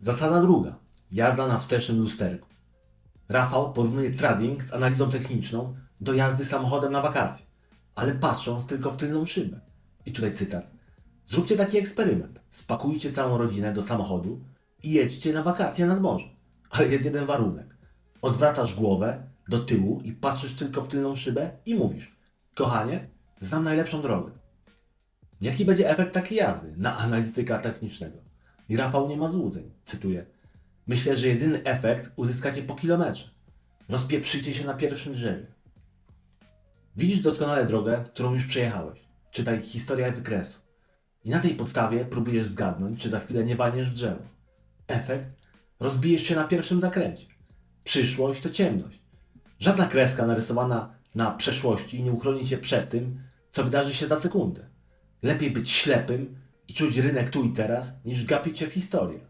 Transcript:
Zasada druga. Jazda na wstecznym lusterku. Rafał porównuje trading z analizą techniczną do jazdy samochodem na wakacje, ale patrząc tylko w tylną szybę. I tutaj cytat. Zróbcie taki eksperyment. Spakujcie całą rodzinę do samochodu i jedźcie na wakacje nad morze. Ale jest jeden warunek. Odwracasz głowę do tyłu i patrzysz tylko w tylną szybę i mówisz Kochanie, znam najlepszą drogę. Jaki będzie efekt takiej jazdy na analityka technicznego? I Rafał nie ma złudzeń. Cytuję. Myślę, że jedyny efekt uzyskacie po kilometrze. Rozpieprzycie się na pierwszym drzewie. Widzisz doskonale drogę, którą już przejechałeś. Czytaj historia wykresu. I na tej podstawie próbujesz zgadnąć, czy za chwilę nie walniesz w drzewo. Efekt? Rozbijesz się na pierwszym zakręcie. Przyszłość to ciemność. Żadna kreska narysowana na przeszłości nie uchroni cię przed tym, co wydarzy się za sekundę. Lepiej być ślepym i czuć rynek tu i teraz, niż gapić się w historię.